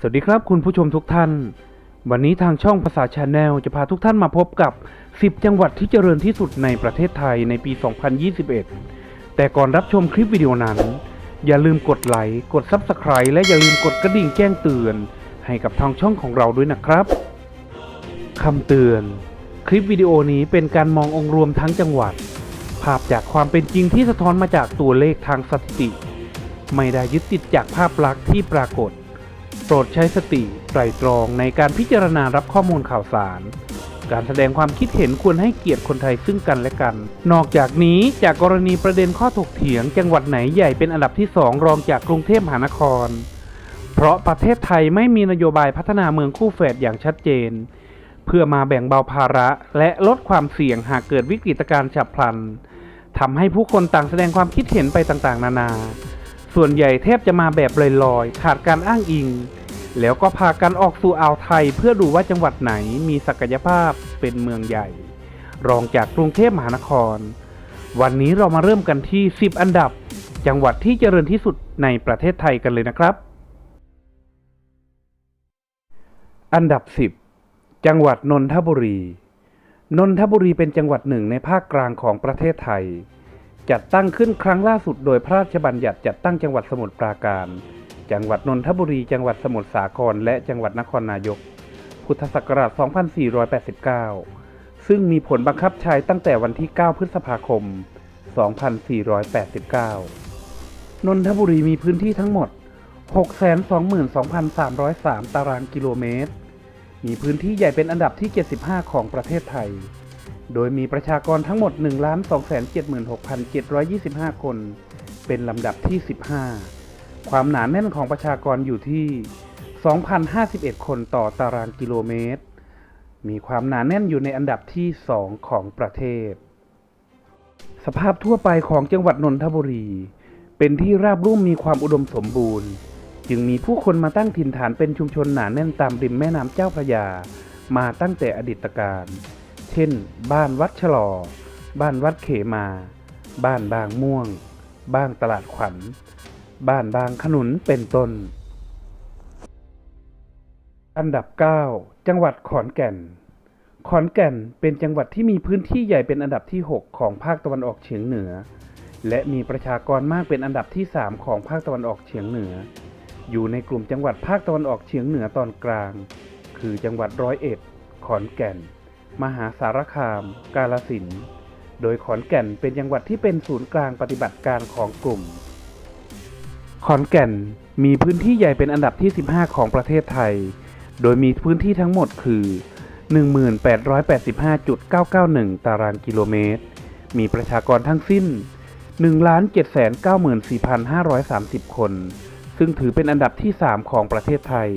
สวัสดีครับคุณผู้ชมทุกท่าน วันนี้ทางช่องภาษาชาแนลจะพาทุกท่านมาพบกับ 10 จังหวัดที่เจริญที่สุดในประเทศไทยในปี 2021 แต่ก่อนรับชมคลิปวิดีโอนั้น อย่าลืมกดไลค์กด Subscribe และอย่าลืมกดกระดิ่งแจ้งเตือน ให้กับทางช่องของเราด้วยนะครับคำเตือน คลิปวิดีโอนี้เป็นการมององค์รวมทั้งจังหวัด ภาพจากความเป็นจริงที่สะท้อนมาจากตัวเลขทางสถิติ ไม่ได้ยึดติดจากภาพลักษณ์ที่ปรากฏ โปรดใช้สติไตรตรองในการพิจารณารับข้อมูลข่าวสาร การแสดงความคิดเห็นควรให้เกียรติคนไทยซึ่งกันและกัน นอกจากนี้จากกรณีประเด็นข้อถกเถียง จังหวัดไหนใหญ่เป็นอันดับที่สองรองจากกรุงเทพมหานคร เพราะประเทศไทยไม่มีนโยบายพัฒนาเมืองคู่แฝดอย่างชัดเจน เพื่อมาแบ่งเบาภาระและลดความเสี่ยงหากเกิดวิกฤตการณ์ฉับพลันทำให้ผู้คนต่างแสดงความคิดเห็นไปต่างๆ นานา ส่วนใหญ่แทบจะมาแบบลอยๆ ขาดการอ้างอิง แล้วก็พากันออกสู่อ่าวไทยเพื่อดูว่าจังหวัดไหนมีศักยภาพเป็นเมืองใหญ่ รองจากกรุงเทพมหานคร วันนี้เรามาเริ่มกันที่ 10 อันดับ จังหวัดที่เจริญที่สุดในประเทศไทยกันเลยนะครับ อันดับ 10 จังหวัดนนทบุรี นนทบุรีเป็นจังหวัดหนึ่งในภาคกลางของประเทศไทย จัดตั้งขึ้นครั้งล่าสุดโดยพระราชบัญญัติจัดตั้งจังหวัดสมุทรปราการ จังหวัดนนทบุรี จังหวัดสมุทรสาคร และจังหวัดนครนายก พุทธศักราช 2489 ซึ่งมีผลบังคับใช้ตั้งแต่วันที่ 9 พฤษภาคม 2489 นนทบุรีมีพื้นที่ทั้งหมด 622,303 ตารางกิโลเมตร มีพื้นที่ใหญ่เป็นอันดับที่ 75 ของประเทศไทย โดยมีประชากรทั้งหมด 1,276,725 คน เป็นลำดับที่ 15 ความหนาแน่นของประชากรอยู่ที่ 2,051 คนต่อตารางกิโลเมตร มีความหนาแน่นอยู่ในอันดับที่ 2 ของประเทศ สภาพทั่วไปของจังหวัดนนทบุรี เป็นที่ราบรุ่มมีความอุดมสมบูรณ์ จึงมีผู้คนมาตั้งถิ่นฐานเป็นชุมชนหนาแน่นตามริมแม่น้ำเจ้าพระยา มาตั้งแต่อดีตการ เช่น บ้านวัดฉลอ บ้านวัดเขมา บ้านบางม่วง บ้านตลาดขวัญ บ้านบางขนุนเป็นต้น อันดับ 9 จังหวัดขอนแก่น ขอนแก่นเป็นจังหวัดที่มีพื้นที่ใหญ่เป็นอันดับที่ 6 ของภาคตะวันออกเฉียงเหนือ และมีประชากรมากเป็นอันดับที่ 3 ของภาคตะวันออกเฉียงเหนือ อยู่ในกลุ่มจังหวัดภาคตะวันออกเฉียงเหนือตอนกลาง คือจังหวัดร้อยเอ็ด ขอนแก่น มหาสารคาม กาลสินธุ์โดยขอนแก่นเป็นจังหวัดที่เป็นศูนย์กลางปฏิบัติการของกลุ่ม ขอนแก่นมีพื้นที่ใหญ่เป็นอันดับที่ 15 ของประเทศไทย โดยมีพื้นที่ทั้งหมดคือ 1885.991 ตารางกิโลเมตร มีประชากรทั้งสิ้น 1,794,530 คน ซึ่งถือเป็นอันดับที่ 3 ของประเทศไทย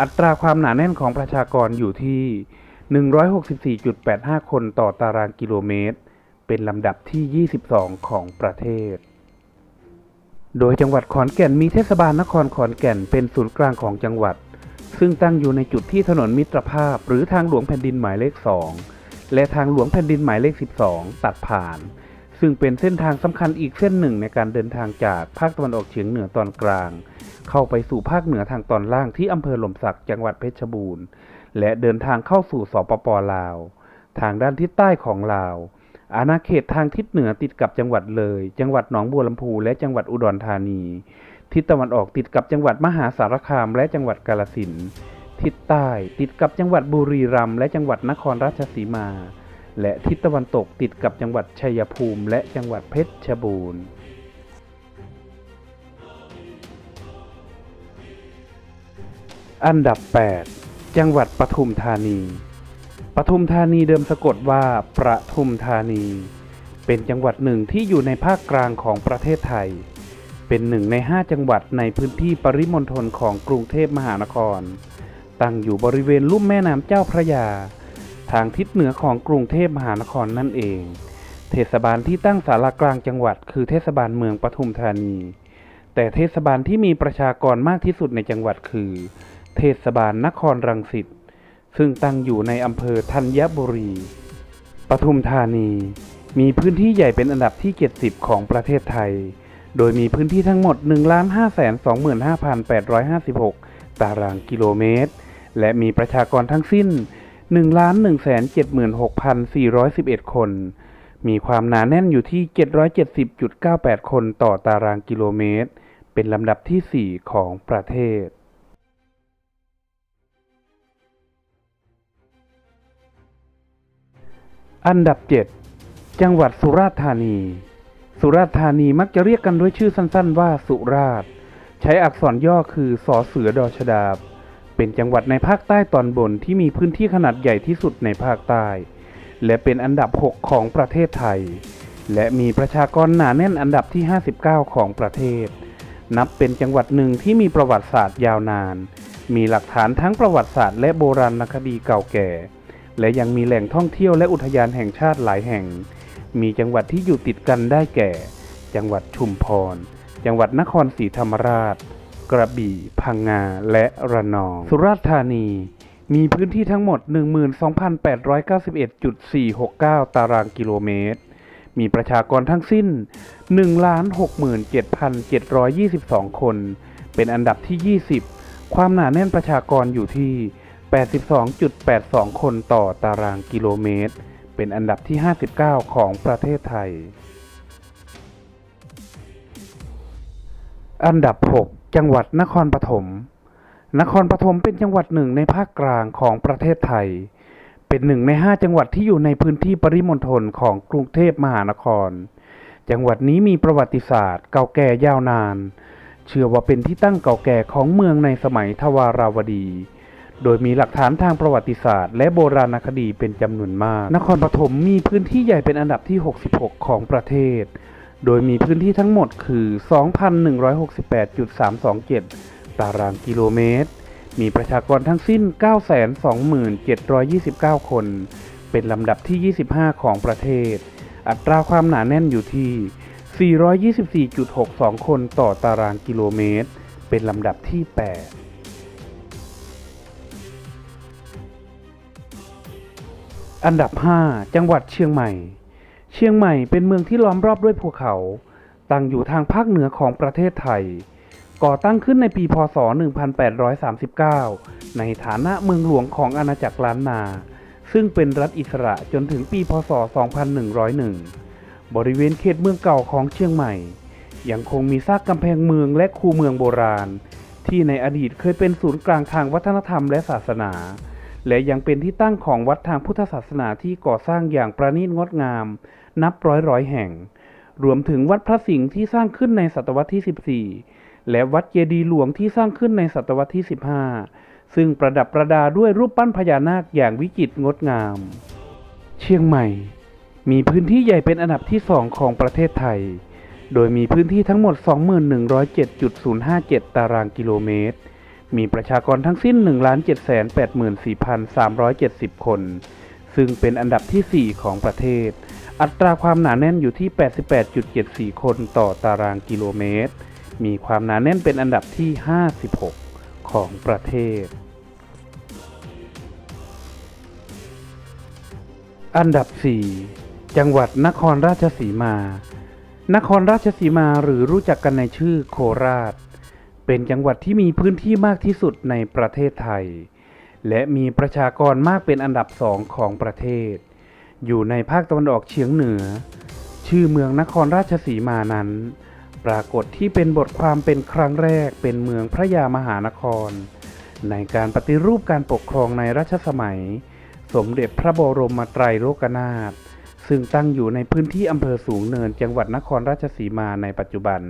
อัตราความหนาแน่นของประชากรอยู่ที่ 164.85 คนต่อตารางกิโลเมตร เป็นลำดับที่ 22 ของประเทศ โดยจังหวัดขอนแก่นมีเทศบาลนครขอนแก่นเป็นศูนย์กลางของจังหวัด ซึ่งตั้งอยู่ในจุดที่ถนนมิตรภาพ หรือทางหลวงแผ่นดินหมายเลข 2 และทางหลวงแผ่นดินหมายเลข 12 ตัดผ่าน ซึ่งเป็นเส้นทางสำคัญอีกเส้นหนึ่งในการเดินทางจากภาคตะวันออกเฉียงเหนือตอนกลาง เข้าไปสู่ภาคเหนือทางตอนล่างที่อำเภอหล่มสักจังหวัดเพชรบูรณ์ และเดินทางเข้าสู่สปปลาว ทางด้านทิศใต้ของลาว อาณาเขตทางทิศเหนือติดกับจังหวัดเลย จังหวัดหนองบัวลำพูและจังหวัดอุดรธานี ทิศตะวันออกติดกับจังหวัดมหาสารคามและจังหวัดกาฬสินธุ์ทิศใต้ติดกับจังหวัดบุรีรัมย์และจังหวัดนครราชสีมา และทิศตะวันตกติดกับจังหวัดชัยภูมิ และจังหวัดเพชรบูรณ์อันดับ 8 จังหวัดปทุมธานี ปทุมธานีเดิมสะกดว่าประทุมธานี เป็นจังหวัดหนึ่งที่อยู่ในภาคกลางของประเทศไทย เป็นหนึ่งในห้าจังหวัดในพื้นที่ปริมณฑลของกรุงเทพมหานคร ตั้งอยู่บริเวณลุ่มแม่น้ำเจ้าพระยา ทางทิศเหนือของกรุงเทพมหานครนั่นเอง เทศบาลที่ตั้งสารากลางจังหวัด คือเทศบาลเมืองปทุมธานี แต่เทศบาลที่มีประชากรมากที่สุดในจังหวัดคือ เทศบาลนครรังสิต ซึ่งตั้งอยู่ในอำเภอธัญบุรี ปทุมธานี มีพื้นที่ใหญ่เป็นอันดับที่ 70 ของประเทศไทย โดยมีพื้นที่ทั้งหมด 1,525,856 ตารางกิโลเมตร และมีประชากรทั้งสิ้น 1,176,411 คน มีความหนาแน่นอยู่ที่ 770.98 คนต่อตารางกิโลเมตร เป็นลำดับที่ 4 ของประเทศ อันดับ 7 จังหวัดสุราษฎร์ธานี สุราษฎร์ธานีมักจะเรียกกันด้วยชื่อสั้น ๆ ว่าสุราษฎร์ใช้อักษรย่อคือสอเสือดอชดาบ เป็นจังหวัดในภาคใต้ตอนบนที่มีพื้นที่ขนาดใหญ่ที่สุดในภาคใต้ และเป็นอันดับ 6 ของประเทศไทย และมีประชากรหนาแน่นอันดับที่ 59 ของประเทศ นับเป็นจังหวัดหนึ่งที่มีประวัติศาสตร์ยาวนาน มีหลักฐานทั้งประวัติศาสตร์และโบราณคดีเก่าแก่ และยังมีแหล่งท่องเที่ยวและอุทยานแห่งชาติหลายแห่ง มีจังหวัดที่อยู่ติดกันได้แก่ จังหวัดชุมพร จังหวัดนครศรีธรรมราช กระบี่ พังงา และระนอง สุราษฎร์ธานี มีพื้นที่ทั้งหมด 12,891.469 ตารางกิโลเมตร มีประชากรทั้งสิ้น 167,722 คน เป็นอันดับที่ 20 ความหนาแน่นประชากรอยู่ที่ 82.82 คนต่อตารางกิโลเมตร เป็นอันดับที่ 59 ของประเทศไทย อันดับ 6 จังหวัดนครปฐม นครปฐมเป็นจังหวัดหนึ่งในภาคกลางของประเทศไทย เป็นหนึ่งในห้าจังหวัดที่อยู่ในพื้นที่ปริมณฑลของกรุงเทพมหานคร จังหวัดนี้มีประวัติศาสตร์เก่าแก่ยาวนาน เชื่อว่าเป็นที่ตั้งเก่าแก่ของเมืองในสมัยทวาราวดี โดยมีหลักฐานทางประวัติศาสตร์ และโบราณคดีเป็นจำนวนมาก นครปฐมมีพื้นที่ใหญ่เป็นอันดับที่ 66 ของประเทศ โดยมีพื้นที่ทั้งหมดคือ 2,168.327 ตารางกิโลเมตร มีประชากรทั้งสิ้น 927,729 คน เป็นลำดับที่ 25 ของประเทศ อัตราความหนาแน่นอยู่ที่ 424.62 คนต่อตารางกิโลเมตร เป็นลำดับที่ 8 อันดับ 5 จังหวัดเชียงใหม่ เชียงใหม่เป็นเมืองที่ล้อมรอบด้วยภูเขา ตั้งอยู่ทางภาคเหนือของประเทศไทย ก่อตั้งขึ้นในปีพศ 1839 ในฐานะเมืองหลวงของอาณาจักรล้านนา ซึ่งเป็นรัฐอิสระจนถึงปีพศ 2101 บริเวณเขตเมืองเก่าของเชียงใหม่ ยังคงมีซากกำแพงเมืองและคูเมืองโบราณ ที่ในอดีตเคยเป็นศูนย์กลางทางวัฒนธรรมและศาสนา และยังเป็นที่ตั้งของวัดทางพุทธศาสนาที่ก่อสร้างอย่างประณีตงดงาม นับร้อยร้อยแห่ง รวมถึงวัดพระสิงห์ที่สร้างขึ้นในศตวรรษที่ 14 และวัดเจดีย์หลวงที่สร้างขึ้นในศตวรรษที่ 15 ซึ่งประดับประดาด้วยรูปปั้นพญานาคอย่างวิจิตรงดงาม เชียงใหม่ มีพื้นที่ใหญ่เป็นอันดับที่2ของประเทศไทย โดยมีพื้นที่ทั้งหมด 2107.057 ตารางกิโลเมตร มีประชากรทั้งสิ้น 1,784,370 คน ซึ่งเป็นอันดับที่ 4 ของประเทศ อัตราความหนาแน่นอยู่ที่ 88.74 คนต่อตารางกิโลเมตร มีความหนาแน่นเป็นอันดับที่ 56 ของประเทศ อันดับ 4 จังหวัดนครราชสีมา นครราชสีมาหรือรู้จักกันในชื่อโคราช เป็นจังหวัดที่มีพื้นที่มากที่สุดในประเทศไทย และมีประชากรมากเป็นอันดับสองของประเทศ อยู่ในภาคตะวันออกเฉียงเหนือ ชื่อเมืองนครราชสีมานั้น ปรากฏที่เป็นบทความเป็นครั้งแรกเป็นเมืองพระยามหานคร ในการปฏิรูปการปกครองในรัชสมัย สมเด็จพระบรมไตรโลกนาถซึ่งตั้งอยู่ในพื้นที่อำเภอสูงเนินจังหวัดนครราชสีมาในปัจจุบัน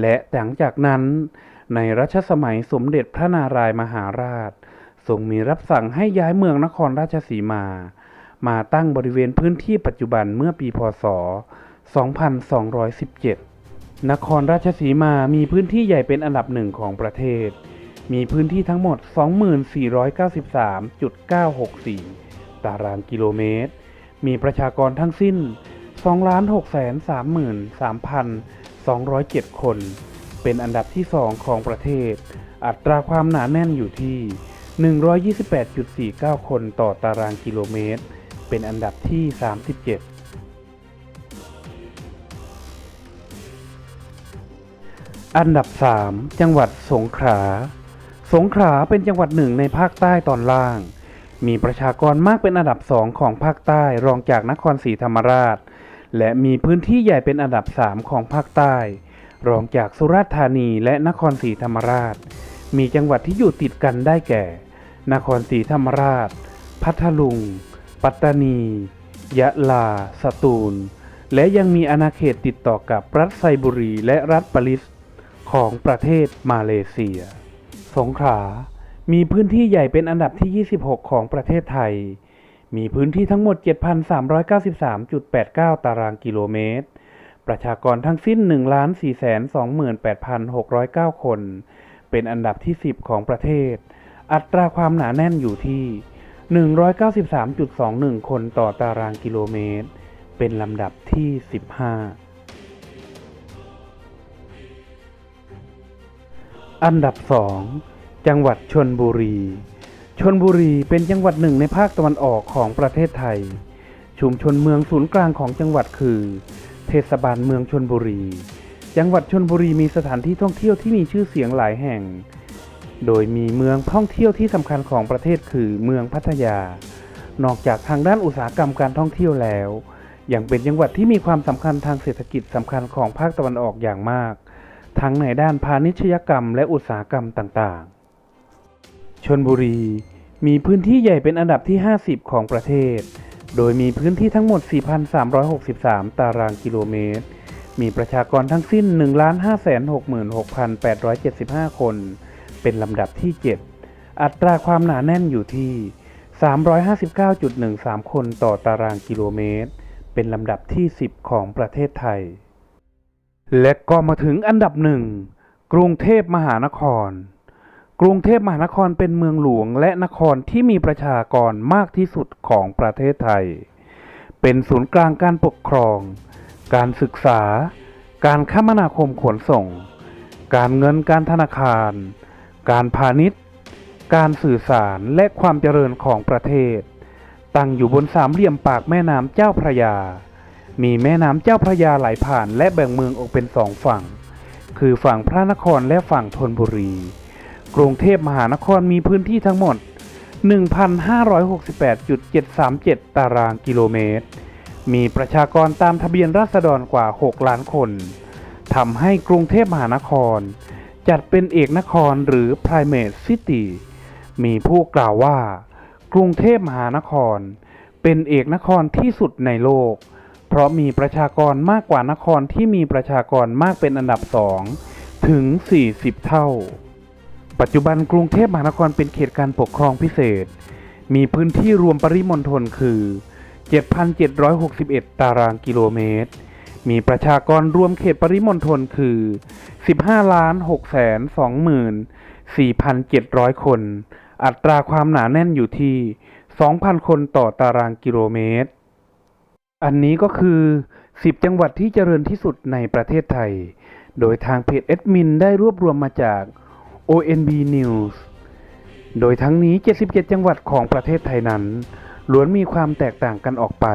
และหลังจากนั้นในรัชสมัยสมเด็จพระนารายมหาราชทรงมีรับสั่งให้ย้ายเมืองนครราชสีมา มาตั้งบริเวณพื้นที่ปัจจุบันเมื่อปีพศ 2217 นครราชสีมามีพื้นที่ใหญ่เป็นอันดับหนึ่งของประเทศ มีพื้นที่ทั้งหมด 2493.964 ตารางกิโลเมตร มีประชากรทั้งสิ้น 2,633,000 207 คน เป็นอันดับที่ 2 ของประเทศ อัตราความหนาแน่นอยู่ที่ 128.49 คนต่อตารางกิโลเมตร เป็นอันดับที่ 37อันดับ 3 จังหวัดสงขลา สงขลาเป็นจังหวัดหนึ่งในภาคใต้ตอนล่าง มีประชากรมากเป็นอันดับสองของภาคใต้รองจากนครศรีธรรมราช และมีพื้นที่ใหญ่เป็นอันดับสามของภาคใต้ รองจากสุราษฎร์ธานีและนครศรีธรรมราช มีจังหวัดที่อยู่ติดกันได้แก่ นครศรีธรรมราช พัทลุง ปัตตานี ยะลา สตูล และยังมีอาณาเขตติดต่อกับรัฐไซบุรีและรัฐปาริสของประเทศมาเลเซีย สงขลา มีพื้นที่ใหญ่เป็นอันดับที่ 26 ของประเทศไทย มีพื้นที่ทั้งหมด 7,393.89 ตารางกิโลเมตร ประชากรทั้งสิ้น 1,428,609 คน เป็นอันดับที่ 10 ของประเทศ อัตราความหนาแน่นอยู่ที่ 193.21 คนต่อตารางกิโลเมตร เป็นลำดับที่ 15อันดับ 2 จังหวัดชนบุรี ชนบุรีเป็นจังหวัดหนึ่งในภาคตะวันออกของประเทศไทย ชุมชนเมืองศูนย์กลางของจังหวัดคือ เทศบาลเมืองชนบุรี จังหวัดชนบุรีมีสถานที่ท่องเที่ยวที่มีชื่อเสียงหลายแห่ง โดยมีเมืองท่องเที่ยวที่สำคัญของประเทศคือเมืองพัทยา นอกจากทางด้านอุตสาหกรรมการท่องเที่ยวแล้ว ยังเป็นจังหวัดที่มีความสำคัญทางเศรษฐกิจสำคัญของภาคตะวันออกอย่างมาก ทั้งในด้านพาณิชยกรรมและอุตสาหกรรมต่างๆ ชนบุรี มีพื้นที่ใหญ่เป็นอันดับที่ 50 ของประเทศ โดยมีพื้นที่ทั้งหมด 4,363 ตารางกิโลเมตร มีประชากรทั้งสิ้น 1,566,875 คน เป็นลำดับที่ 7 อัตราความหนาแน่นอยู่ที่ 359.13 คนต่อตารางกิโลเมตร เป็นลำดับที่ 10 ของประเทศไทย และก็มาถึงอันดับหนึ่ง กรุงเทพมหานคร กรุงเทพมหานครเป็นเมืองหลวงและนครที่มีประชากรมากที่สุดของประเทศไทย เป็นศูนย์กลางการปกครอง การศึกษา การคมนาคมขนส่ง การเงินการธนาคาร การพาณิชย์ การสื่อสารและความเจริญของประเทศ ตั้งอยู่บนสามเหลี่ยมปากแม่น้ำเจ้าพระยา มีแม่น้ำเจ้าพระยาไหลผ่านและแบ่งเมืองออกเป็นสองฝั่ง คือฝั่งพระนครและฝั่งธนบุรี กรุงเทพมหานครมีพื้นที่ทั้งหมด 1,568.737 ตารางกิโลเมตร มีประชากรตามทะเบียนราษฎรกว่า 6 ล้านคนทำให้กรุงเทพมหานคร จัดเป็นเอกนครหรือ primate city มีผู้กล่าวว่า กรุงเทพมหานคร เป็นเอกนครที่สุดในโลก เพราะมีประชากรมากกว่านครที่มีประชากรมากเป็นอันดับสองถึง 40 เท่า ปัจจุบันกรุงเทพมหานครเป็นเขตการปกครองพิเศษ มีพื้นที่รวมปริมณฑลคือ 7,761 ตารางกิโลเมตร มีประชากรรวมเขตปริมณฑลคือ 15ล้าน6แสน2 4,700 คน อัตราความหนาแน่นอยู่ที่ 2,000 คนต่อตารางกิโลเมตร อันนี้ก็คือ 10 จังหวัดที่เจริญที่สุดในประเทศไทย โดยทางเพจเอ็ดมินได้รวบรวมมาจาก ONB News โดยทั้งนี้ 77 จังหวัดของประเทศไทยนั้น ล้วนมีความแตกต่างกันออกไป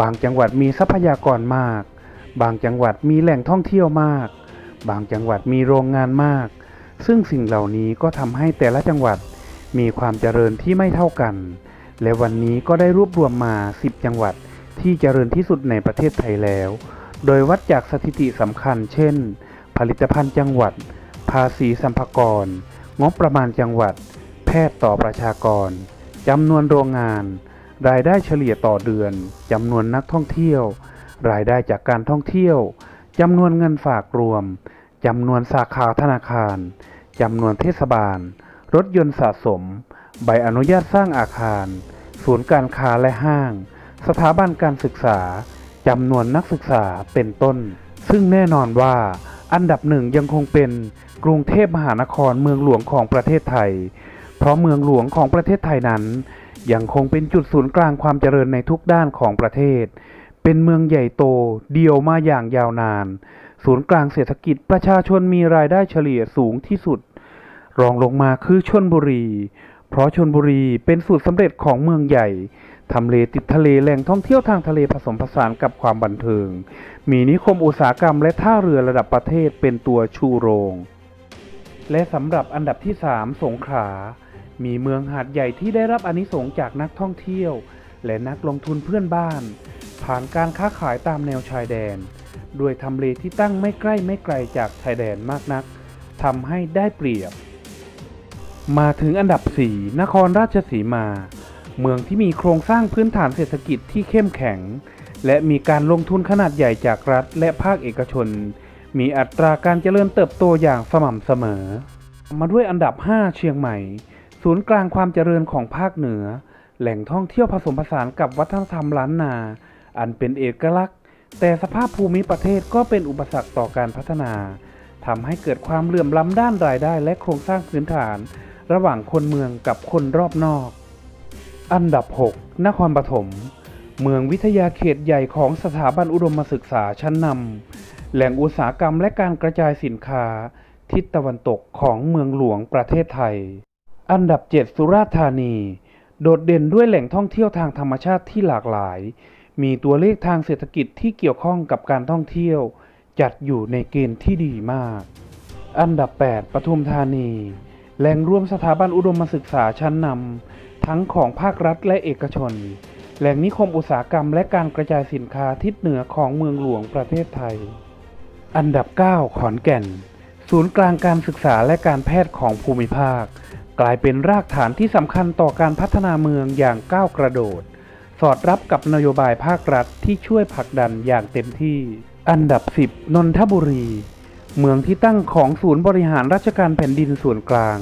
บางจังหวัดมีทรัพยากรมาก บางจังหวัดมีแหล่งท่องเที่ยวมาก บางจังหวัดมีโรงงานมาก ซึ่งสิ่งเหล่านี้ก็ทำให้แต่ละจังหวัดมีความเจริญที่ไม่เท่ากัน และวันนี้ก็ได้รวบรวมมา 10 จังหวัดที่เจริญที่สุดในประเทศไทยแล้ว โดยวัดจากสถิติสำคัญ เช่น ผลิตภัณฑ์จังหวัด ภาษีสัมภากร งบประมาณจังหวัด แพทย์ต่อประชากร จำนวนโรงงาน รายได้เฉลี่ยต่อเดือน จำนวนนักท่องเที่ยว รายได้จากการท่องเที่ยว จำนวนเงินฝากรวม จำนวนสาขาธนาคาร จำนวนเทศบาล รถยนต์สะสม ใบอนุญาตสร้างอาคาร ศูนย์การค้าและห้าง สถาบันการศึกษา จำนวนนักศึกษา เป็นต้น ซึ่งแน่นอนว่า อันดับหนึ่งยังคงเป็นกรุงเทพมหานครเมืองหลวงของประเทศไทย เพราะเมืองหลวงของประเทศไทยนั้น ยังคงเป็นจุดศูนย์กลางความเจริญในทุกด้านของประเทศ เป็นเมืองใหญ่โตเดียวมาอย่างยาวนาน ศูนย์กลางเศรษฐกิจประชาชนมีรายได้เฉลี่ยสูงที่สุด รองลงมาคือชนบุรี เพราะชนบุรีเป็นสูตรสำเร็จของเมืองใหญ่ ทำเลติดทะเลแหล่งท่องเที่ยวทางทะเลผสมผสานกับความบันเทิง มีนิคมอุตสาหกรรมและท่าเรือระดับประเทศเป็นตัวชูโรง และสำหรับอันดับที่ 3 สงขลา มีเมืองหาดใหญ่ที่ได้รับอนิสงจากนักท่องเที่ยว และนักลงทุนเพื่อนบ้าน ผ่านการค้าขายตามแนวชายแดน ด้วยทำเลที่ตั้งไม่ใกล้ไม่ไกลจากชายแดนมากนักทำให้ได้เปรียบ มาถึงอันดับ 4 นครราชสีมา เมืองที่มีโครงสร้างพื้นฐานเศรษฐกิจที่เข้มแข็ง และมีการลงทุนขนาดใหญ่จากรัฐและภาคเอกชน มีอัตราการเจริญเติบโตอย่างสม่ำเสมอ มาด้วยอันดับ 5 เชียงใหม่ ศูนย์กลางความเจริญของภาคเหนือ แหล่งท่องเที่ยวผสมผสานกับวัฒนธรรมล้านนา อันเป็นเอกลักษณ์ แต่สภาพภูมิประเทศก็เป็นอุปสรรคต่อการพัฒนาทำให้เกิดความเหลื่อมล้ำด้านรายได้และโครงสร้างพื้นฐาน ระหว่างคนเมืองกับคนรอบนอก อันดับ 6 นครปฐม เมืองวิทยาเขตใหญ่ของสถาบันอุดมศึกษาชั้นนำแหล่งอุตสาหกรรมและการกระจายสินค้า ทิศตะวันตกของเมืองหลวงประเทศไทย อันดับ 7 สุราษฎร์ธานี โดดเด่นด้วยแหล่งท่องเที่ยวทางธรรมชาติที่หลากหลาย มีตัวเลขทางเศรษฐกิจที่เกี่ยวข้องกับการท่องเที่ยว จัดอยู่ในเกณฑ์ที่ดีมาก อันดับ 8 ปทุมธานี แหล่งรวมสถาบันอุดมศึกษาชั้นนำ ทั้งของภาครัฐและเอกชน แหล่งนิคมอุตสาหกรรมและการกระจายสินค้าทิศเหนือของเมืองหลวงประเทศไทย อันดับ 9 ขอนแก่น ศูนย์กลางการศึกษาและการแพทย์ของภูมิภาค กลายเป็นรากฐานที่สำคัญต่อการพัฒนาเมืองอย่างก้าวกระโดด สอดรับกับนโยบายภาครัฐที่ช่วยผลักดันอย่างเต็มที่ อันดับ 10 นนทบุรี เมืองที่ตั้งของศูนย์บริหารราชการแผ่นดินส่วนกลาง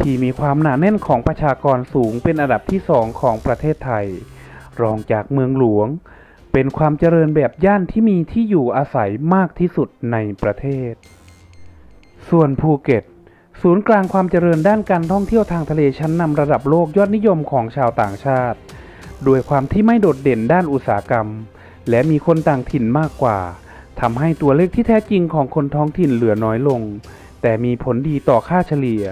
ที่มีความหนาแน่นของประชากรสูงเป็นอันดับที่สองของประเทศไทย รองจากเมืองหลวง เป็นความเจริญแบบย่านที่มีที่อยู่อาศัยมากที่สุดในประเทศ ส่วนภูเก็ต ศูนย์กลางความเจริญด้านการท่องเที่ยวทางทะเลชั้นนำระดับโลกยอดนิยมของชาวต่างชาติด้วยความที่ไม่โดดเด่นด้านอุตสาหกรรม และมีคนต่างถิ่นมากกว่าทำให้ตัวเลขที่แท้จริงของคนท้องถิ่นเหลือน้อยลง แต่มีผลดีต่อค่าเฉลี่ย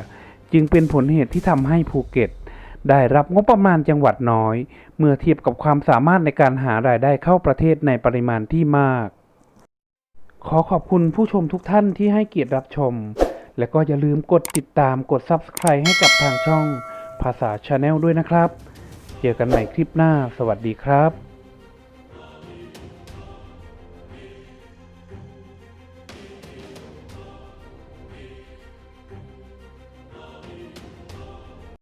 จึงเป็นผลเหตุที่ทำให้ภูเก็ต ได้รับงบประมาณจังหวัดน้อย เมื่อเทียบกับความสามารถในการหารายได้เข้าประเทศในปริมาณที่มาก ขอขอบคุณผู้ชมทุกท่านที่ให้เกียรติรับชม และก็อย่าลืมกดติดตามกด Subscribe ให้กับทางช่อง ภาษาชาแนลด้วยนะครับ เจอกันใหม่คลิปหน้า สวัสดีครับ